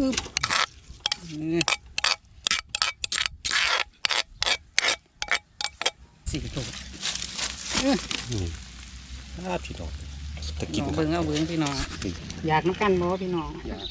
ปึ๊บนี่สี่ตัวนี่อาพี่น้องตะกินน้องเบิ้งเอาเบิ้งพี่น้องนี่อยากน้ำกันบ่พี่น้องอยาก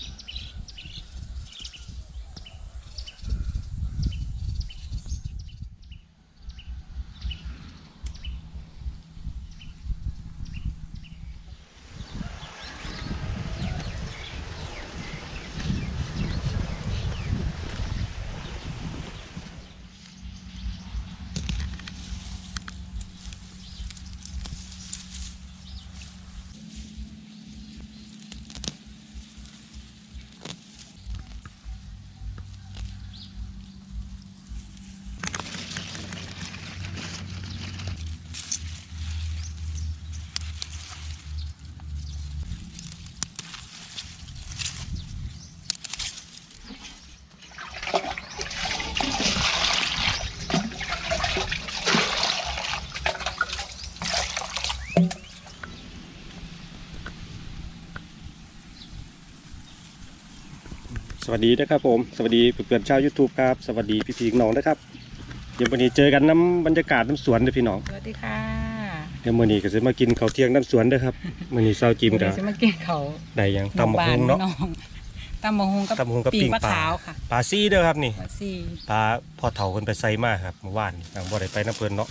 วัสดีนะครับผม สวัสดีเพื่อนๆชาว YouTube ครับ สวัสดีพี่พีน้องนะครับ เดี๋ยววันนี้เจอกันน้ำบรรยากาศน้ำสวนเด้อพี่น้อง สวัสดีค่ะ เดี๋ยวมื้อนี้ก็จะมากินข้าวเที่ยงน้ำสวนเด้อครับมื้อนี้เช้าจิ้มเดี๋กัยวบจะมากินเขาวได้หยังตำบักฮุงเนาะหมู่บ้พี่องตำบักฮุงกับตำบักหุ่งกับปีปิ้กงปลาปลาขาวค่ะปลาซี่เด้อครับนี่ปลาซี่ปลาพ่อเฒ่าเพิ่นไปไซมาครับเมื่อวานนี่บ่ได้ไปน้ำเพิ่นเนาะ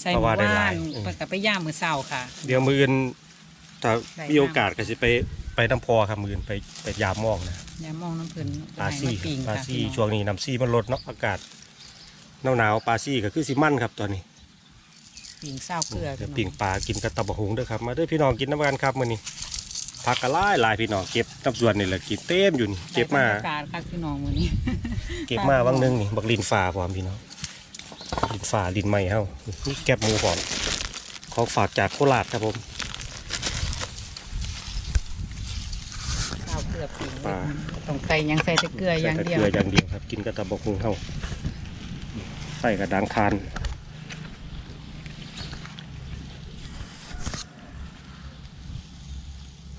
ใส่เพราะหว่ามู่ได้หบ้าลายนอืมเปิดกับไปย่ามมือเสาค่ะ เดี๋ยวมื้ออื่นถ้าได้มีโอกาสก็สิไปไปน้ำพอครับมื้ออื่นไปไปยามมองนะ อย่ามองน้ำพื้นปลาซี่ไปปิงปลาค่ะซี่พี่น้องช่วงนี้น้ำซี่มันลดเนาะอากาศหนาวๆปลาซี่ก็คือสิมันครับตอนนี้ปิงเศร้าเกลือเดี๋ยวพี่ปิ่งน้องปลากินกับตับกหุงเด้อครับมาเด้อพี่น้องกินน้ำกันครับมื้อนี้ผักกะหลายหลายพี่น้องเก็บน้ำสวนนี่แหละกินเต็มอยู่นี่เก็บมาได้รรยากาศค่ะพี่น้องมื้อนี้ เก็บมาวังหนึงนี่บักลินฟ้าพร้อมพี่น้องลินฟ้าลินใหม่เฮานี่แก็บหมูพร้อมของฝากจากโคราชครับผม เศร้าเกลือ ปิงปลาต้องใส่หยังใส่แต่เกลืออย่างใส่เดีแต่ยวเกลืออย่างเดียวครับ กินกับตับกหุงเฮาใส่กับดังคาน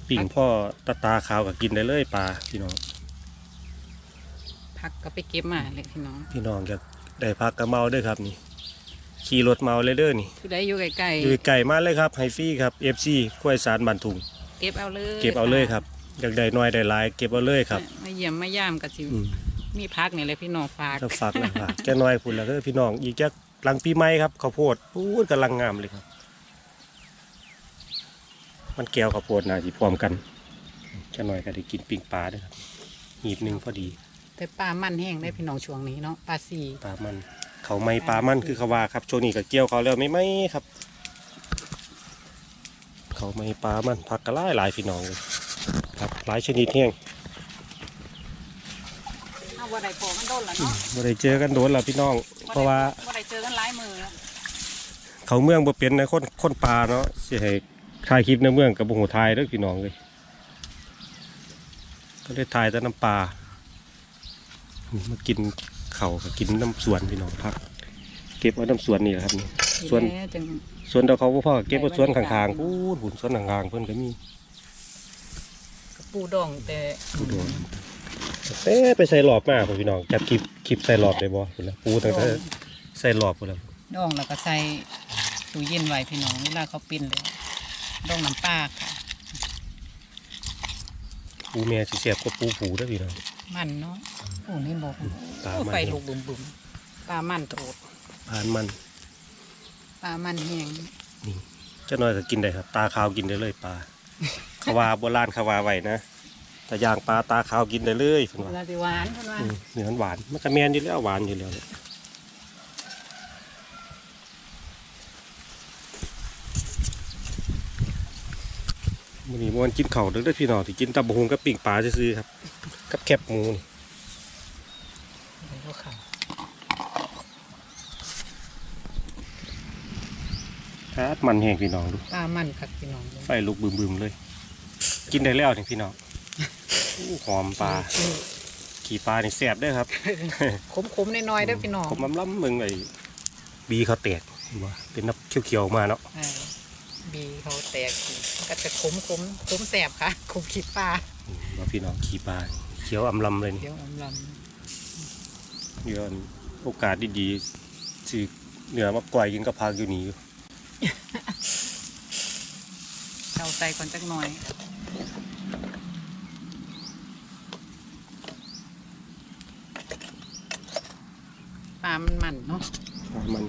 ปิ่งพ่อตาตาขาวก็กินได้เลยปลาพี่น้องพักก็ไปเก็บมาเลยพี่น้อง พี่น้องอยากได้พักกระเมาเด้วยครับนี่ขี่รถเมาเลยเด้อนี่คือได้อยู่ใกล้อยู่ไก่มาเลยครับไฮฟรี่ครับเอฟซีกล้วยสารบันทุงๆเก็บเอาเลย เก็บเอาเลยครับ อยากได้น้อยได้หลายเก็บเอาเลยครับ มาเยี่ยมมาย่ามก็สิอืม มีพักนี่เลยพี่น้องฝากจะฝากนะฝากแค่น้อยพุ่นแล้วก็พี่น้องอีกจักหลังปีใหม่ครับข้าวโพดพูดกำลังงามเลยครับ มันแก้วข้าวโพดนะที่พร้อมกันแค่น้อยก็ได้กินปิ้งปลาเด้วยครับหีบหนึ่งพอดีแต่ปลามันแห้งได้พี่น้องช่วงนี้เนาะปลาซีปลามัน เขาไม่ปลามันคือเขาว่าครับช่วงนี้ก็เกี่ยวเขาแล้วไม่ไหมครับ เขาไม่ปลามันผักกระไล่หลายพี่น้องเลยครับ หลายชนิดแห้งเอาบ่ได้พอมันโดนแล้วเนาะบ่ได้เจอกันโดนแล้วพี่น้อง เพราะว่า บ่ได้เจอกันหลายมือแล้วเขาเมืองบ่เป็นในะคนคนปลาเนาะสิให้ถ่ายคลิปในเมืองกับบ่ฮู้ถ่ายเด้อพี่น้องเลยก็ได้ถ่ายแต่น้ำปลานี่มากินเขาวก็กินน้ำสวนพี่น้องพัก เก็บเอาน้ำสวนนี่แหละครับนี่ส่วนแหจัง สวนเดาเขาบ่พอก็เก็บเอาสวนข้างๆพูดหุ่นสวนข้างๆเพิ่นก็มีกระ ปูดองแต่โดนเต้ไปใส่หลอบมาพุ่นพี่น้องจับคลิปคลิปใส่หลอบได้บ่พุ่นละปูตั้งแต่ใส่หลอบพุ่นละดองแล้วก็ใส่ตู้เย็นไว้พี่น้องเวลาเขาปิ้นเลยดองน้ำปลาค่ะปูแม่สิเสียบกับปูผูเด้อพี่น้องมันเนาะโอ้นี่บอกปลาโอ้มันไฟลุกบุ่มบุ่มปลามันโตดผ่านมันปลามันแห้งเจ้าน้อยก็กินได้ครับ ตาขาวกินได้เลยปลาเขาว่าโบราณเขาว่าไว้นะแต่ย่างปลาตาขาวกินได้เลยเพิ่นเวว่าลาสิหวานเพิ่นว่าอืมเนื้อมันหวานมันก็แม่นอยู่แล้วหวานอยู่แล้วมื้อนี้ม่วนกินข้าวเด้อเด้อพี่น้องที่กินตับกหุงกับปิ้งปลาซื่อๆครับ กับแคบหมูนี่ เดี๋ยวเขาเข้าค รับมันแห้งพี่น้องดูปลามันคักพี่น้องไฟลุกบึมๆเลย กินได้แล้วนี่พี่น้องอู้หอมปลาขี่ปลานี่แซ่บเด้อครับขมๆน้อยๆเด้อพี่น้องผมล้ำล้ำมึงไอ้บีเขาแตกเห็นบ่เป็นน้ำเขียวๆออกมาเนาะเออบีเขาแตกก็จะขมขมขมแสบค่ะขมขีดปลาอืมว่าพี่น้องขี่ปลาขียวอำลำเลยนี่เดี๋ยวอำลเดือนโอกาสดีๆสิเหนือมาก่อยกินกับพักอยู่นี่อยู่ำ เอาใส่ก่อนจักหน่อยปลามันมันเนาะปลามัน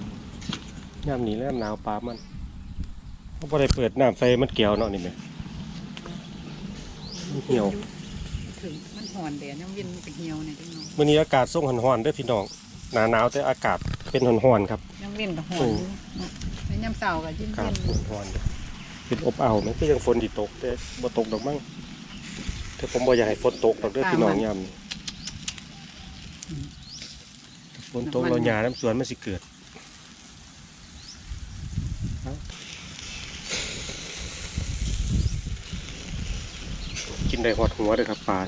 ย่ำนี้แล้วหนาวปลามันเขาบ่ได้เปิดน้ำใส่มันเกี่ยวเนาะนี่แหม่มันเหี่ยวถึงมันหอนแดดยังเวียนมันก็เหี่ยวเนี่ยจังหน่อยมื้อนี้อากาศส่งร้อนๆเด้อพี่น้องหนาหนาวแต่อากาศเป็นร้อนๆครับยังเวียนก็หอโอ้นแล้ว ยามเช้าก็เย็นอากาศเย็นร้อนๆเด้อเป็นอบอ้าวมันก็ยังฝนสิตกแต่บ่ตกดอกมั้งแต่ผมบ่อยากให้ฝนตกดอกเด้อพี่น้องยามนี้ฝนตกเราหญ้าน้ำสวนมันสิเกิดกินได้หอดหัวเลยครับปลา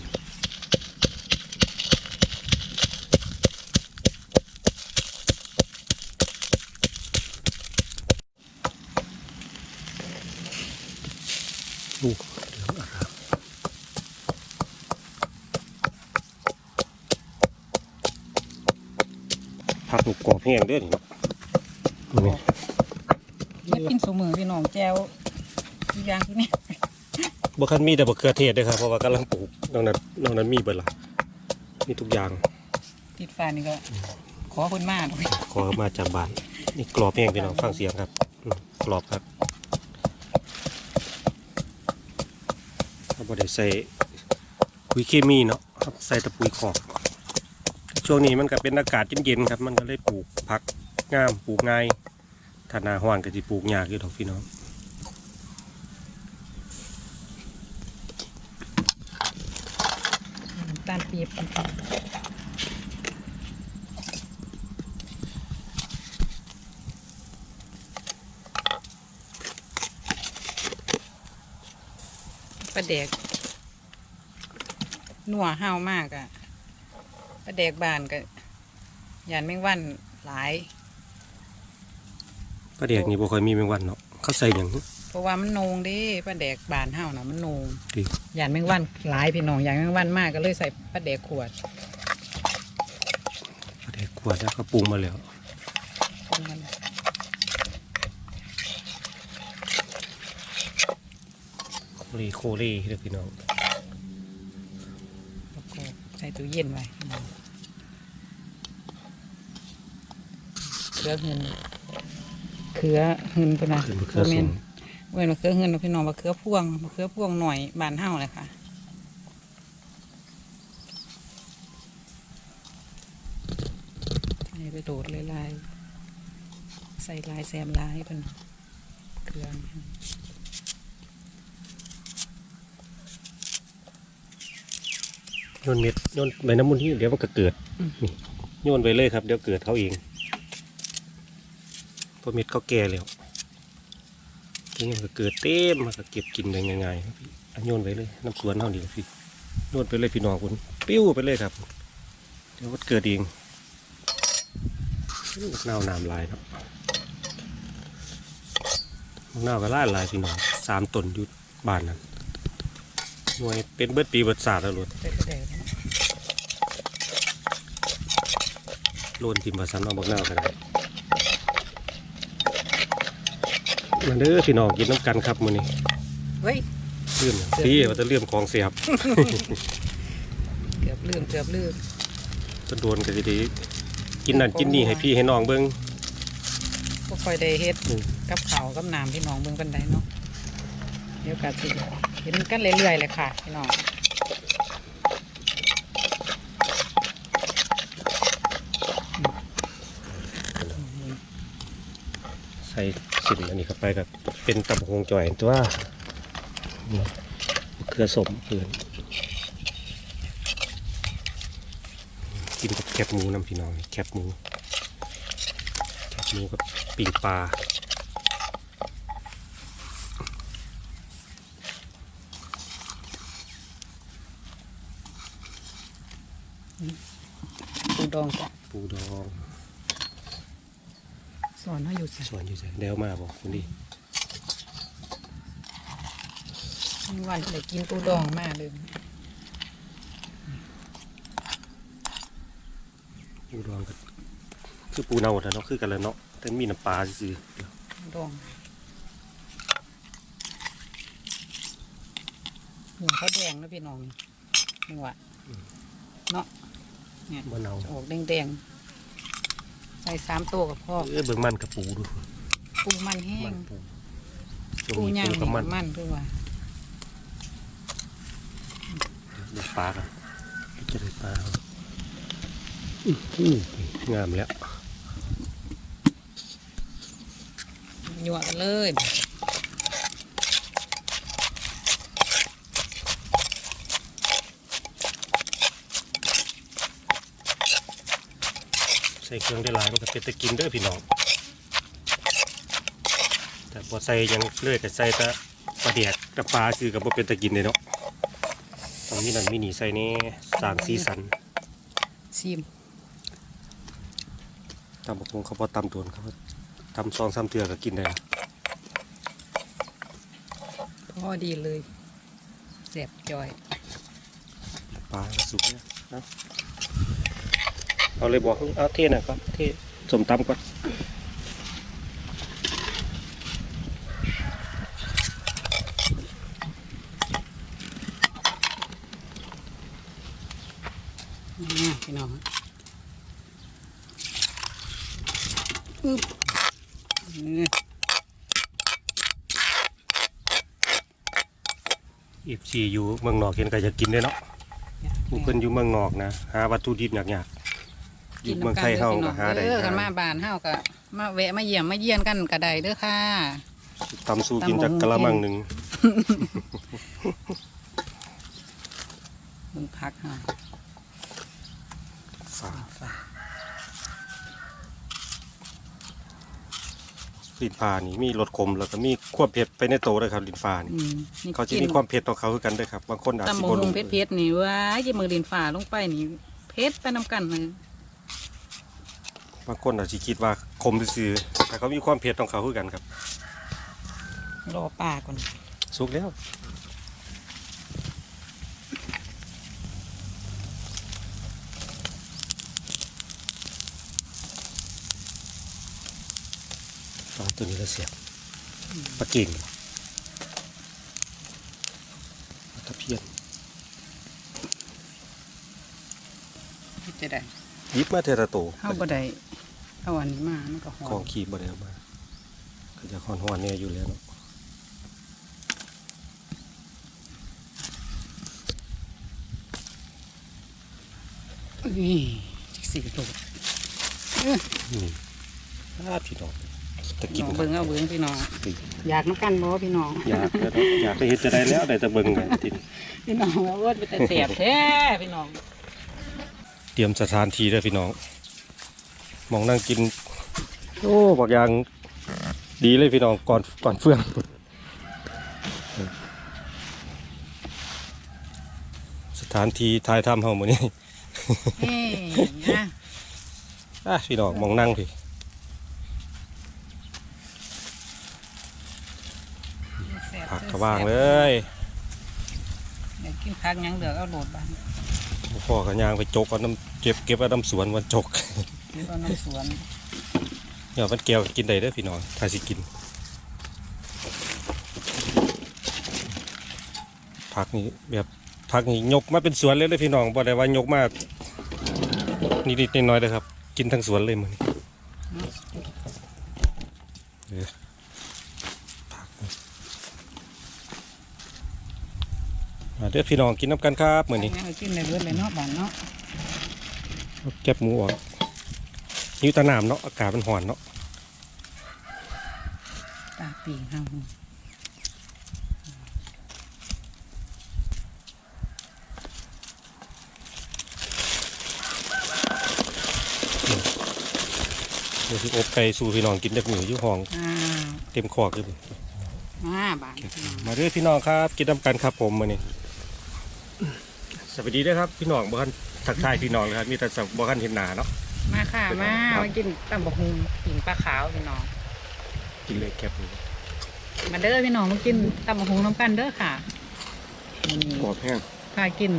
อู้เหลืองอร่าม ผักหนุกกรอบแห้งเด้อนี่เนาะนี่เฮ็ดกินสมือพี่น้องแจวทุกอย่างที่นี่บ่คันมีแต่บักเขือเทศเด้อครับเพราะว่ากำลังปลูกนอกนั้นนอกนั้นมีเบิดละมีทุกอย่างติดฟ้านี่ก็ขอคนมากขอมาจากบ้านนี่กรอบแห้งพี่น้องฟังเสียงครับอืมกรอบครับเราบ่ได้ใส่ปุ๋ยเคมีเนาะครับใส่แตะปุ๋ยขอก ช่วงนี้มันก็เป็นอากาศเย็นๆครับ มันก็เลยปลูกผักงามปลูกง่ายถ้านาห้อนก็สิปลูกยากอยู่ดอกพี่น้องตาลปีบปลาแดกนัวห้าวมากอะ ปลาแดกบานก็ยานแมงวันหลาย ปลาแดกนี่บ่ค่อยมีแมงวันเนาะเขาใส่หยังเพราะว่ามันโหนงเดิปลาแดกบานห้าวนะมันโหนงดียานแมงวันหลายพี่น้องยานแมงวันมากก็เลยใส่ปลาแดกขวดปลาแดกขวดแล้วก็ปรุงมาแล้วปรุงมันโคเล่โคเล่เด้อพี่น้องแล้วก็ใส่ ตู้เย็นไว้พี่น้องเครือเงินเครือเงินตัวนะขึ้นมะเขือบ่แม่ส้นมเว้นมะเขือเงินเนาะพี่น้องมะเขือพวงมะเขือพวงหน่อยบานเฮาเลยค่ะใส่ไปโดดเลยลายใส่ลายแซมลายเป็นเครื่อง โยนเม็ดโยนใบน้ำมันที่เดี๋ยวมันก็เกิดนี่โยนไปเลยครับ เดี๋ยวเกิดเขาเองเพราะเม็ดเขาแก่แล้วทีนี้มันก็เกิดเต็มมันก็เก็บกินได้ง่ายๆครับพี่อันโยนไปเลยน้ำสวนเท่านี้พี่โยนไปเลยพี่น้องคุณปิ้วไปเลยครับเดี๋ยวมันเกิดเองเน่าน้ำลายเนาะเน่าก็ล่าลายพี่น้องสามต้นอยู่บ้านนั้นหน่วยเป็นเบิดปีเบิดศาสตร์แล้วหลด ใส่กระเดวนะ โลนทิมผสันเอาบักหน้าวกันได้มันเด้อพี่น้องกินน้ำกันครับมื้อนี้เฮ้ยเลื่อมพี่ว่าจะเลื่อมของเสียบเกือบลืมเกือบลืมจะโดนก็สิได้กินนั่นกินนี่ให้พี่ให้น้องเบิ่งก็ค่อยได้เฮ็ดอืมกับเขาวกับน้ำพี่น้องเบิ่งกันได้เนาะเดี๋ยวกันสิเห็นกันเรื่อยๆเลยค่ะพี่น้อง ใส่สิ่งอันนี้เข้าไปก็เป็นตับหงจ่อยตัวเครือสมเพื่อนกินกับแคบหมูน้ำพี่น้องแคบหมูแคบหมูกับปีปลาปูดองจ้ะ อนให้อยู่ส่สอนอยู่ใส่เดวมาบอกคุณดิวันไหนกินตูดองมากเลยปูดองกับคือปูเน่าแต่เนาะคือกันเลยเนาะแต่มีน้ำปลาซื้อดองหัวเขาแดงนะพี่น้องนี่หวะเนาะเนี่ยนเอาออกแดงๆ ใส่สามตัวกับพ่อเอ้ยเบิ่งมันกับปูดูปูมันแห้มังนปูช่วงปูนี้ย่างปูกับมันมันคือว่าเด็กปลากันจะได้ปลาอื้อหืองามแล้วหยวกกันเลย ส่เครื่องได้หลายมันก็เป็นตะกินเด้อพี่น้องแต่พอใส่หยังเลื่อยก็ใส่แต่ปลาเดียกกับปลาคือกับบ่เป็นตะกินเลยเนาะต้องมีนั่นมีนี่ใส่นี่สร้างสีสันชิมตำบักหุ่งเขาพอตำโดนเขาตำซองซ้ำเถื่อก็กินได้นะพอดีเลยแสบจอยปลาสุกเนี่ยเอา เอาเลยบอกเอาเทหน่อยครับเทสมตำก่อนนี่พี่น้องอึ๊บนี่อีฟซีอยู่เมืองนอกเห็นก็จะกินได้เนาะผู้เพิ่นอยู่เมืองนอกนะ หาวัตถุดิบยากๆ อยู่เมืองไทยเฮาก็หาได้เออกันมาบ้านเฮาก็มาแวะมาเยี่ยมมาเยี่ยนกันก็ได้เด้อค่ะตำสู้กินจากกะละมังหนึ่งเบิ่งพักเฮาฝาลินฟ้านี่มีรสขมแล้วก็มีควบเผ็ดไปในโตเลยครับลินฟ้านี่อืมนี่เขาจะกินมีความเผ็ดของเขาคือกันเด้วยครับบางคนอาจตำสิบักบ่หุ่รู้งเผ็ดๆนี่ว้ายยิมือดินฝ่าลงไปนี่เผ็ดไปนำกันเลย บางคนอาจจะคิดว่าขมซื่อๆแต่เขามีความเผ็ดของเขาคือกันครับรอป้าก่อนสุกแล้วเอาตัวนี้ก็เสียบปลาเก่งปลาตะเพียนจะได้หยิบมาเทระโตเฮาบ่ได้ เอาอันนี้มามันก็หอของมขีบบ่ได้เอามาก็จะคอนหอนเนี่ยอยู่แล้วเนาะนี่สี่โลนี่อาพี่น้องตะกินน้องเบิ่งเอาเบิ่งพี่น้องติอยากน้ำกันบ่พี่น้อง อยากแล้วเนาะอยากไปเฮ็ดจะได้แล้วได้แต่เบิ่งกันทีนี้พี่น้องว่าอ้วนไปแต่เสียบแท้พี่น้อง เตรียมสถานที่เด้อพี่น้อง มองนั่งกิน โอ้บอกอย่างดีเลยพี่น้องก่อนก่อนเฟื่องสถานที่ทายถ้ำเฮามื้อนี้เฮ้นะอะพี่น้องมองนั่งพี่แซ่บผักกระว่างเลยอยากกินผักหยังเหลือกเอาโหลดบ้านพ่อกับยางไปจกเอาน้ำเก็บเก็บเอาน้ำสวนวันจก หรือเอาน้ำสวนเดี๋ยวมันแก้วก็กินได้เด้อพี่น้องถ้าสิกิน ผักนี่แบบผักนี่ยกมาเป็นสวนเลยเลยพี่น้องบ่ได้ว่ายกมานิดๆน้อยๆเลยครับ กินทั้งสวนเลยมื้อนี้เออผักมาเด้อพี่น้องกินน้ำกันครับมื้อนี้ยังกินได้เบิดเลยเนาะบ้านเนาะเก็บหมูออก หิวแตะน้ำเนาะอากาศมันร้อนเนาะตาปีกเฮาเดี๋ยวสิอบไก่สู่พี่น้องกินจากหมูอยู่ห้องอ่าเต็มคอกเลยมาบ้านพี่น้องมาเด้อพี่น้องครับ กินน้ำกันครับผมมื้อนี้สวัสดีเด้อครับ พี่น้องบ่คันทักทายพี่น้องเลยครับ มีแต่สับบ่คันเห็นหน้าเนาะมา ค่ะเป็นไงมาครับมากินตำบักหุ่งปิ่งปลาขาวพี่น้อง กินเลยแคบหมูมาเด้อพี่น้องมากินตำบักหุ่งน้ำกันเด้อค่ะนี่กรอบแห้งพากิน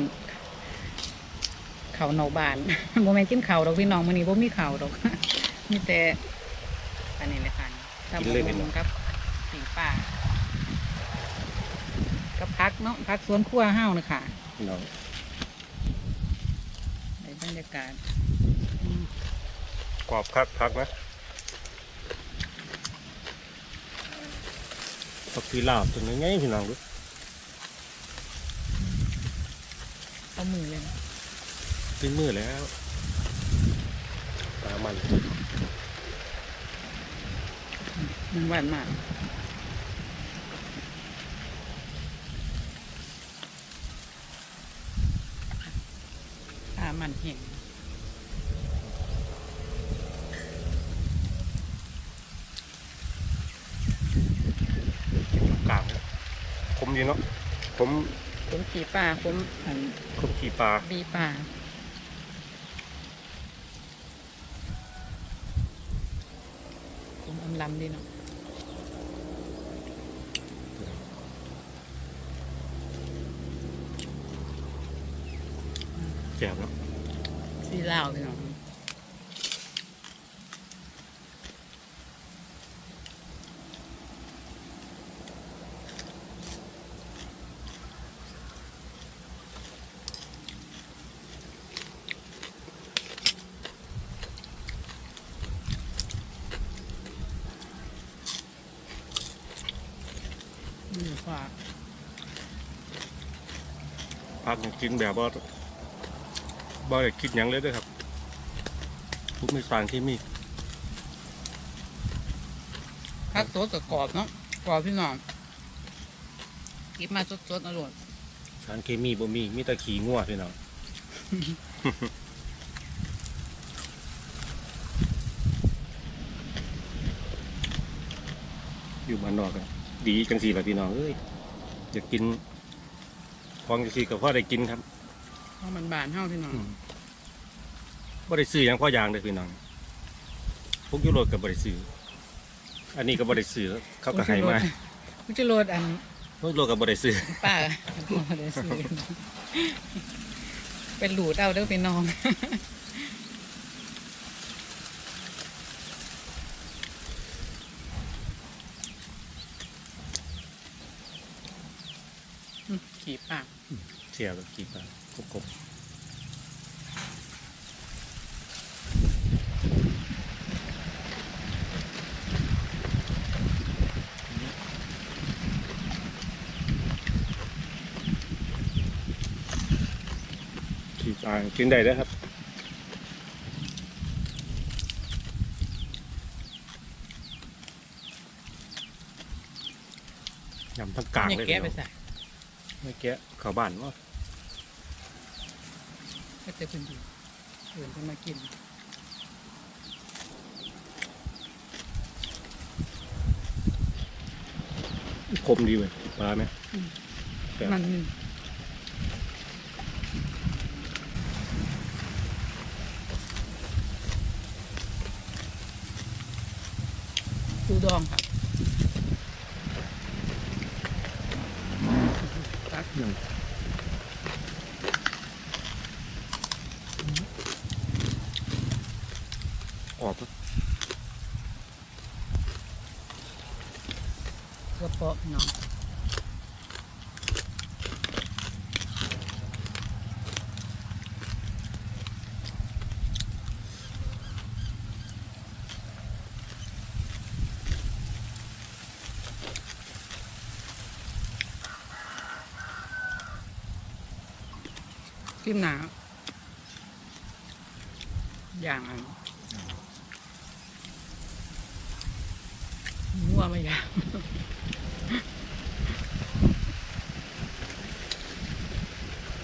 เขาวนอกบ้านบ่แม่นกินข้าวดอกพี่น้องมื้อนี้บ่มีข้าวดอก มีแต่อันนี้เลยค่ะตำบักหุ่งกับปิ่งปลากับพักเนาะพักสวนครัวเฮานะค่ะพี่น้อง ในบรรยากาศ กรอบพักพักนะพักพีลาบตัวนี้ไงพี่น้องดูเอามือเลยนะตึงมือแล้วปลามันมันหวานมากอ่ามันเห็น กลางเลยคม ดีเนาะผมผมขี่ปลาผมอันคมขี่ปลา บีปลาผมอำลำดีเนาะ แจ่บเนาะ สีลาวพี่น้อง นี่ ว่าพักนี่กินแบบว่าบ่ได้คิดหยังเลยเด้วยครับทุกมีสารที่มีพักสดกับกรอบเนาะกรอบพี่น้องกินมาสดๆอร่อยสารเคมีบ่มีมีแต่ขี้งัวพี่น้องอยู่บ้านนอกอะดีจังสี่แหละพี่น้องเอ้ย อยากกินของจังสี่ก็พอได้กินครับเพราะมันบานเท่าพี่น้องพอได้ซื้อหยังพออย่างเลยพี่น้องพวกยุโรปกับบริซื้ออันนี้ก็บริซื้อเขาก็ให้มากูจะโรดอันพวกยุโรปกับบริซื้อป้าบ่ได้ซื้อเป็นหลูดเอาเด้อพี่น้อง อืมขี่ปาก เสียแบบกี่บาทกบกบขี่ปลากินได้แล้วครับยำทั้งกลางนี่เลยแกะไปพี่น้อง ใส่ไม่แกะเข้าบ้านวะก็จะเป็นอยู่เดินจะมากินคมดีเว้ยปลาไหมครับมันดูดองค่ะตัก ออกปะ กระเพาะพี่น้อง จิ้มหนาอย่างอันมั่วไม่อยาง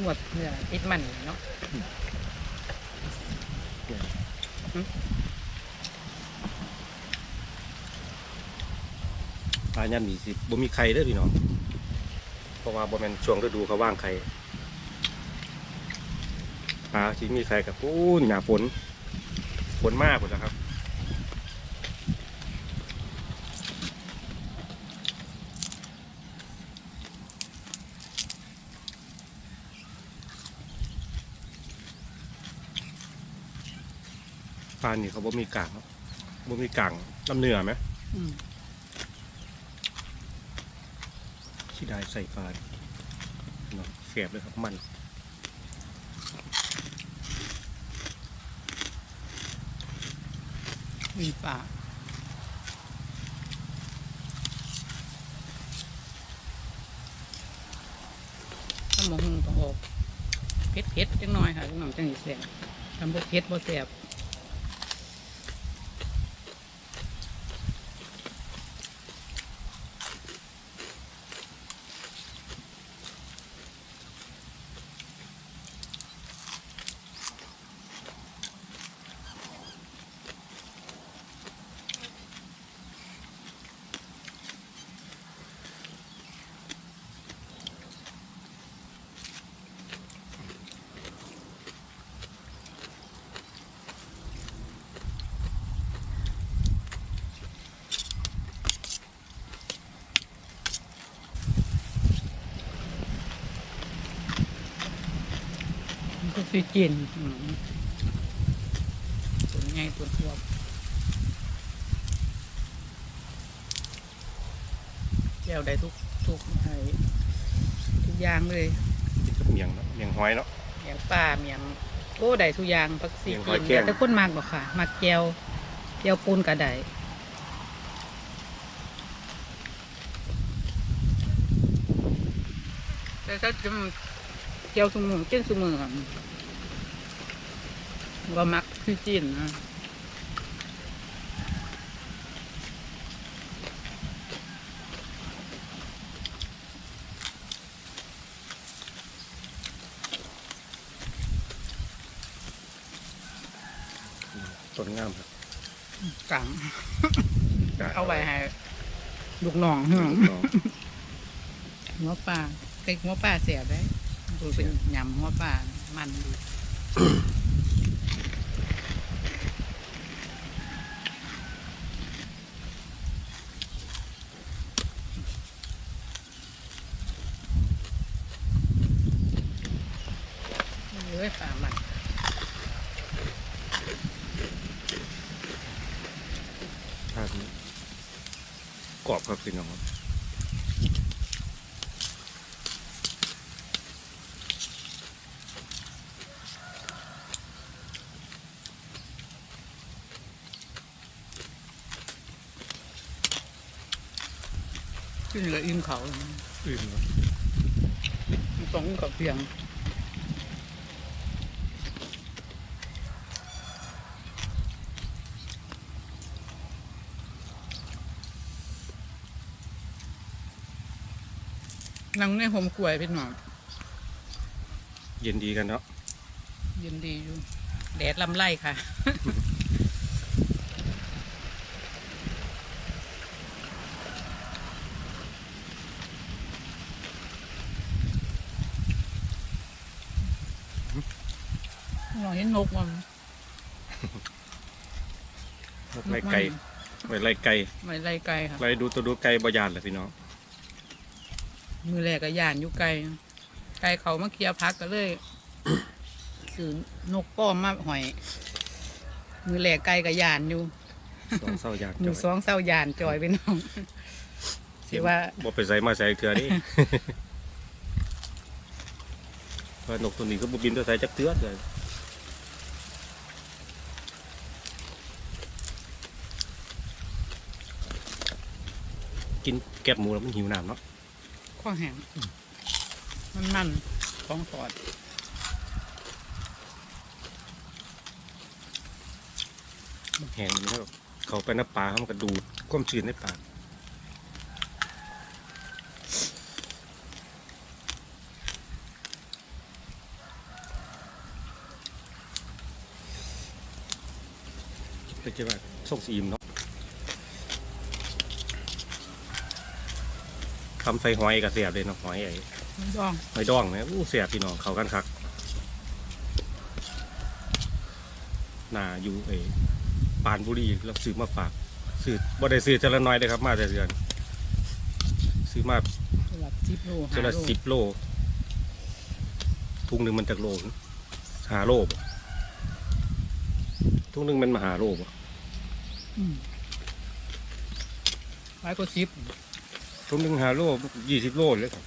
หวดเนื้อติดมันเนาะปลายันมีสิบ่มีไข่เด้อพี่น้องเพราะว่าบ่แม่นช่วงฤดูเขาว่างไข่ ปลาที่มีไข่กับปูนหนาฝน ฝนมากหมดแล้วครับปลานี่เขาบ่มีกางเนาะบ่มีกางน้ำเนื้อไหมอืมที่ได้ใส่ปลาเนาะแสบเลยครับมัน มีป่าถ้ามองตองออกเผ็ดเพ็ดๆจังหน่อยค่ะจังหน่อยจังสิแสบทำบ่เผ็ดบ่แสบ มันก็คือกินอืมตัวใหญ่ตัวทวบแก้วได้ทุกทุกไอ้ทุกอย่างเลยกินกับเมียงเนาะเมียงหอยเนาะ เมียงป่าเมียงโอ้ได้ทุกอย่างผักซีเมียงหกิอยนแครงแต่คนมากบอกค่ะมักแก้วแก้วปูนกระไดแต่ถ้าจะแก้วสมุนเจ้นสมืออะ ก็มักคือจีนนะต้นงามครับกังเอาไว้ให้ลูกน้องหึ่งเนาะหัวปลาเก็กหัวปลาเสียได้ดูเป็นยำหัวปลามันดีเอ้ยปลามัน ทานกรอบครับพี่น้องครับ ขึ้นเลยอิ่มเขาอื่นเนาะต้องอิ่มเขาเพียงนั่งในหมกล้วยพี่น้องเย็นดีกันเนาะเย็นดีอยู่ แดดลำไล่ค่ะ ลองเห็นนกมัน ไล่ไก่ ไว้ไล่ไก่ไม่ไล่ไกลค่ะไล่ดูตัวดูไก่บ่ยานเลยพี่น้องมือแรกก็ย่านอยู่ไกลไกลเขามาเคลียร์พักก็เลยสื่อนกป้อมมาหอย มือแรกไกลก็ย่านอยู่สองเศร้ายานมือสองเศร้าย่านจอยไปน้องสิว่าบ่ไปใส่มาใส่เถื่อนี่ว่านกตัวนี้ก็บ่บินตัวใส่จักเถื่อเลย กินแกบหมูแล้วมันหิวน้ำเนาะข้อแห้งมันมันของสอดแห้งมันก็เขาไปน้ำปลาเขามันก็ดูดความชื้นในปากเป็นจะว่าส่งสีอิ่มเนาะ คำใส่หอยกับเสียบเลยเนาะหอยไอ้มันดองหอยดองนะอู้เสียบพี่น้องเขากันคักหนาอยู่ไอ้ปานบุรีเราซื้อมาฝากซื้อบ่ได้ซื้อเจละน้อยเลยครับ มาแต่เดือนซื้อมาสลับสิบโลเจละห้าโลสิบโลทุงหนึ่งมันจากโลหาโลบ่ทุกนึงมันมหาโลบ่อืมหลายกว่าสิบ ทุกนึงหาโลยี่สิบโลเลยครับ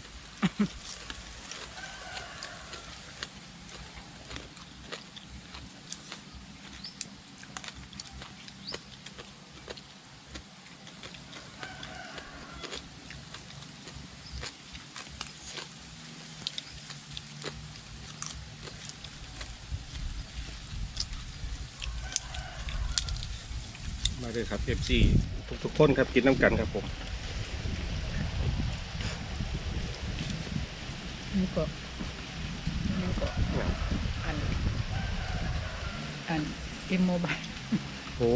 มาเลยครับเอฟซีทุกๆคนครับกินน้ำกันครับผม นี่ก็นี่ก็อันอันเอ็มโมบายโอ้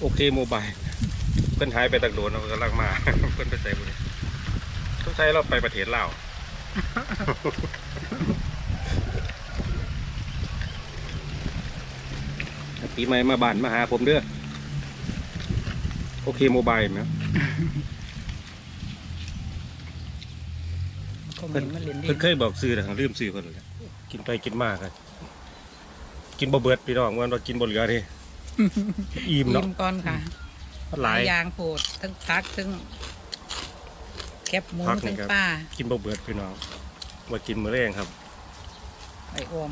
โอเคโมบายเพิ่อนหายไปตักโดนเรากำลังมา เพิ่อนไปใส่บุญทุกใช้เราไปประเทศลาวปีใหม่มาบ้านมาหาผมเด้อโอเคโมบายนะค อมเมนต์มาเล่นดีเพิ่นเคยบอกซื้อแต่ลืมซื้อเพิ่นเลยกินไปกินมากครับกินบ่เบิดพี่น้องวันเรากินบ่เหลือเดิอิ่มอิ่เนาะมก่อนค่ะหลายยางโพดทั้งพักทั้งแคบหมูพักนี่ทั้งครับปลากินบ่เบิดพี่น้องว่ากินมื้อแรงครับไอออม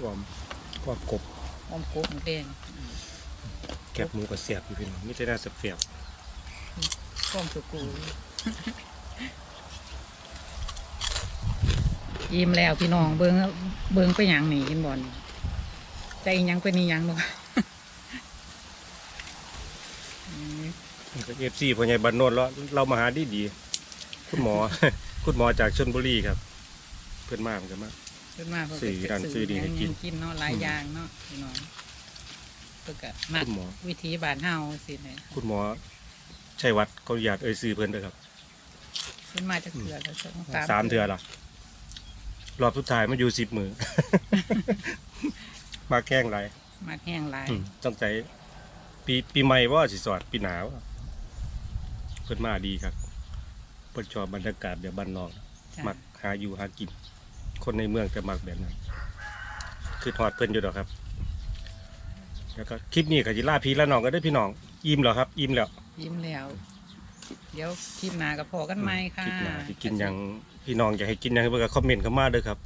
รวมก็กบออมกบหมูแดงแคบหมูก็เสียบอยู่พี่น้องมีแต่น่าเสียบก้อมสุกู อิ่มแล้วพี่น้องเบิงเบิงไปหยังหนีกินบ่อนใจอีหยังเป็นอีหยังบ่อืมเอฟซีพ่อใหญ่บ้านโนนแล้วเรามาหาดีดีๆคุณหมอ คุณหมอจากชลบุรีครับ เพื่อนมาเหมือนกันมาขึ้นมาเพิ่นสื่อดันสื่อดีให้กินกินเนาะหลายอย่างเนาะพี่น้องเพิ่นก็มักคุณหมอวิธีบ้านเฮาสิเนี่ยคุณหมอชัยวัฒน์เขาอยากเอ่ยซื้อเพื่อนเด้อครับขึ้นมาจากเถื่อแล้วสองสามเทือละ รอบสุดท้ายมันอยู่สิบมือ มาแกล้งไรมักแห้งหลายอืมต้องใจปีปีใหม่ว่าสิสอดปีหนาวาเพื่อนมาดีครับเพื่อนชอบบรรยากาศแบบบ้านนอกจ้ะมักหาอยู่หากิน คนในเมืองจะมักแบบนั้น คือทอดเพิ่นอยู่ดอกครับ แล้วก็คลิปนี้กับจิล่าพี่ละน้องก็ได้อพี่น้องอิ่มแล้วครับ อิ่มแล้วยิ้มแล้ว เดี๋ยวคลิปหน้าก็พอกันไหมค่ะ คลิปหน้าที่กินหยัง พี่น้องอยากให้กินหยังเพื่อคอมเมนต์เข้ามาเด้อครับ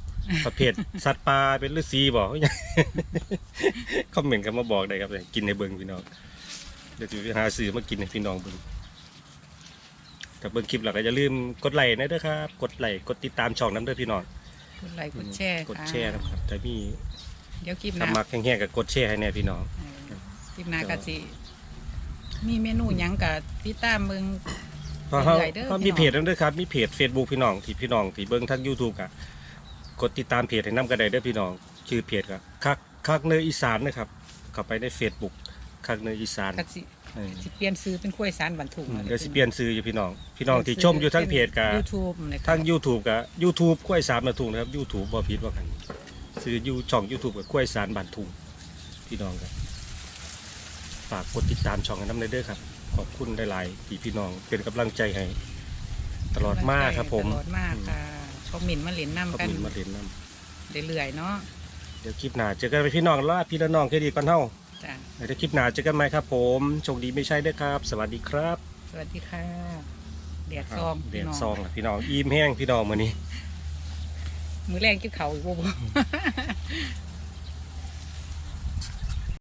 ประเภทสัตว์ป่าเป็นฤาษีบอกคอมเมนต์เข้ามาบอกได้ครับอยากกินในเบิงพี่น้องเดี๋ยวจะไปหาซื้อมากินให้พี่น้องเบิ่งกับเบิ่งคลิปแล้วก็อย่าลืมกดไลค์นะเด้อครับ กดไลค์กดติดตามช่องน้ำเด้อพี่น้องกดไลค์กดแชร์กดค่ะแชร์นะครับแต่มีเดี๋ยวคลิปหถ้าน้ามักแห้งๆกับกดแชร์ให้แน่พี่น้องเออคลิปหน้าก็สิมีเมนูหยังกับติดตามเบิ่ง เพราะเขาเรื่อยๆเด้อเขาพี่มีน้องเพจนั่นด้วยครับ มีเพจ Facebook พี่น้องที่พี่น้องที่เบิ่งทั้ง YouTube กะกดติดตามเพจให้นำกันได้เด้อพี่น้อง ชื่อเพจก็คักคักเนยอีสานนะครับเข้าไปใน Facebook คักเนยอีสานก็สิเออสิเปลี่ยนซื้อเป็นกล้วยสารบรรทุกอืมเดี๋ยวสิเปลี่ยนซื้ออยู่พี่น้อง พี่น้องที่ชมอยู่ทั้งเพจกับ ยูทูบเลยค่ะทั้ง YouTube กับ YouTube กล้วยสารบรรทุงนะครับ YouTube บ่ผิดว่ากันซื้ออยู่ช่อง YouTube กับกล้วยสารบรรทุงพี่น้องครับฝากกดติดตามช่องให้นำเด้อครับ ขอบคุณหลายๆที่พี่น้องเป็นกำลังใจให้ตลอดมากครับผม ตลอดมากค่ะคอมเมนต์มาเล่นขอบน้ำกันคุณมาเรียนนำเรื่อยๆเนาะเดี๋ยวคลิปหน้าเจอกันไปพี่น้องแล้วพี่ละน้องแค่ดีก่อนเท่าจ้ะเดี๋ยวคลิปหน้าเจอกันไหมครับผมโชคดีไม่ใช่เด้อครับ สวัสดีครับสวัสดีค่ะแดดซองเดียพี่ดน้ซองล่ะพี่น้องอิ่มแห้งพี่น้องมื้อนี้ มือแรงกินเขาวอีกบ่บ่